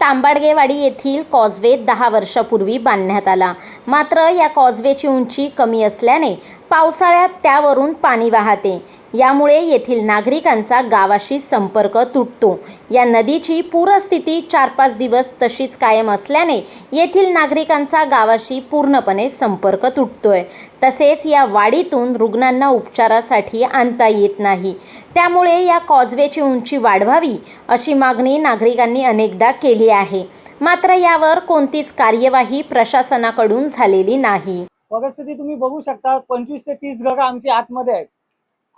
तांबाडगेवाडी येथील कॉजवे दहा वर्षापूर्वी बांधण्यात आला. मात्र या कॉजवेची उंची कमी असल्याने पावसाळ्यात त्यावरून पाणी वाहते. यामुळे येथील नागरिकांचा गावाशी संपर्क तुटतो. या नदीची पूरस्थिती चार पाच दिवस तशीच कायम असल्याने येथील नागरिकांचा गावाशी पूर्णपणे संपर्क तुटतोय. तसेच या वाडीतून रुग्णांना उपचारासाठी आणता येत नाही. त्यामुळे या कॉजवेची उंची वाढवावी अशी मागणी नागरिकांनी अनेकदा केली आहे. मात्र यावर कोणतीच कार्यवाही प्रशासनाकडून झालेली नाही. परिस्थिती तुम्ही बघू शकता पंचवीस ते तीस घरं आमची आतमध्ये आहेत.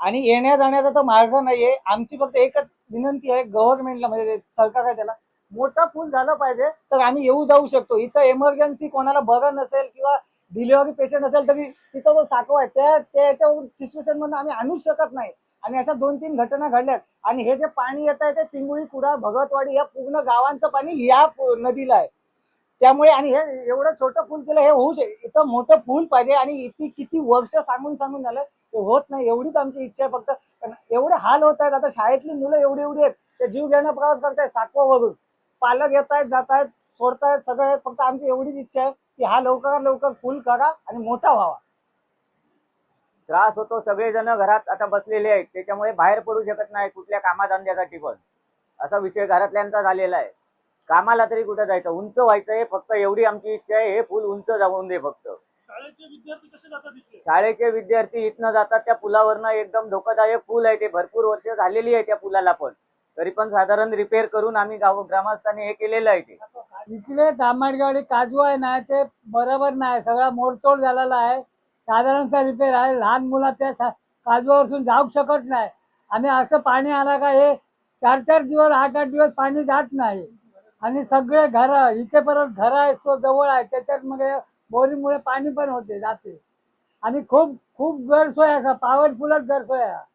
आणि येण्या जाण्याचा तर मार्ग नाहीये. आमची फक्त एकच विनंती आहे गव्हर्नमेंटला म्हणजे सरकार आहे त्याला मोठा पूल झालं पाहिजे तर आम्ही येऊ जाऊ शकतो. इथं एमर्जन्सी कोणाला बरं नसेल किंवा डिलिव्हरी पेशंट असेल तरी तिथं जो साठवा आहे त्या त्याच्यावर सिच्युएशन मधून आम्ही आणूच शकत नाही. आणि अशा दोन तीन घटना घडल्यात. आणि हे जे पाणी येत आहे ते पिंगुळी कुडा भगतवाडी या पूर्ण गावांचं पाणी या नदीला आहे. त्यामुळे आणि हे एवढं छोटं फूल केलं हे होऊ शकते इथं मोठं पूल पाहिजे आणि इथे किती वर्ष सांगून सांगून झालं ते होत नाही. एवढीच आमची इच्छा आहे फक्त. पण एवढे हाल होत आहेत. आता शाळेतली मुलं एवढी एवढी आहेत. ते जीव घेणं प्रवास करतायत साकवावरून पालक येत आहेत जात आहेत सोडतायत सगळे फक्त आमची एवढीच इच्छा आहे की हा लवकरात लवकर फुल करा आणि मोठा व्हावा. त्रास होतो. सगळेजण घरात आता बसलेले आहेत. त्याच्यामुळे बाहेर पडू शकत नाही. कुठल्या कामाधंद्यासाठी पण. असा विषय घरातल्यांचा झालेला आहे. कामाला तरी कुठं जायचं? उंच व्हायचंय फक्त एवढी आमची इच्छा आहे हे पूल उंच जाऊन दे फक्त. शाळेचे विद्यार्थी इथनं जातात त्या पुलावरनं एकदम धोकादायक पूल आहे ते. भरपूर वर्ष झालेली आहे त्या पुलाला पण. तरी पण साधारण रिपेअर करून आम्ही गाव ग्रामस्थांनी हे केलेलं आहे ते. इकडे तांबाडगावडी काजू आहे ना ते बरोबर नाही. सगळा मोडतोड झालेला आहे. साधारणतः रिपेअर आहे? लहान मुलं त्या सा- काजूवरसून जाऊ शकत नाही. आणि असं पाणी आलं का हे चार चार दिवस आठ आठ दिवस पाणी जात नाही. आणि सगळे घर इथे परत घर आहेत तो जवळ आहे. त्याच्यात मग बोरीमुळे पाणी पण होते जाते. आणि खूप खूप गैरसोय असा पॉवरफुलच गैरसोय आहे.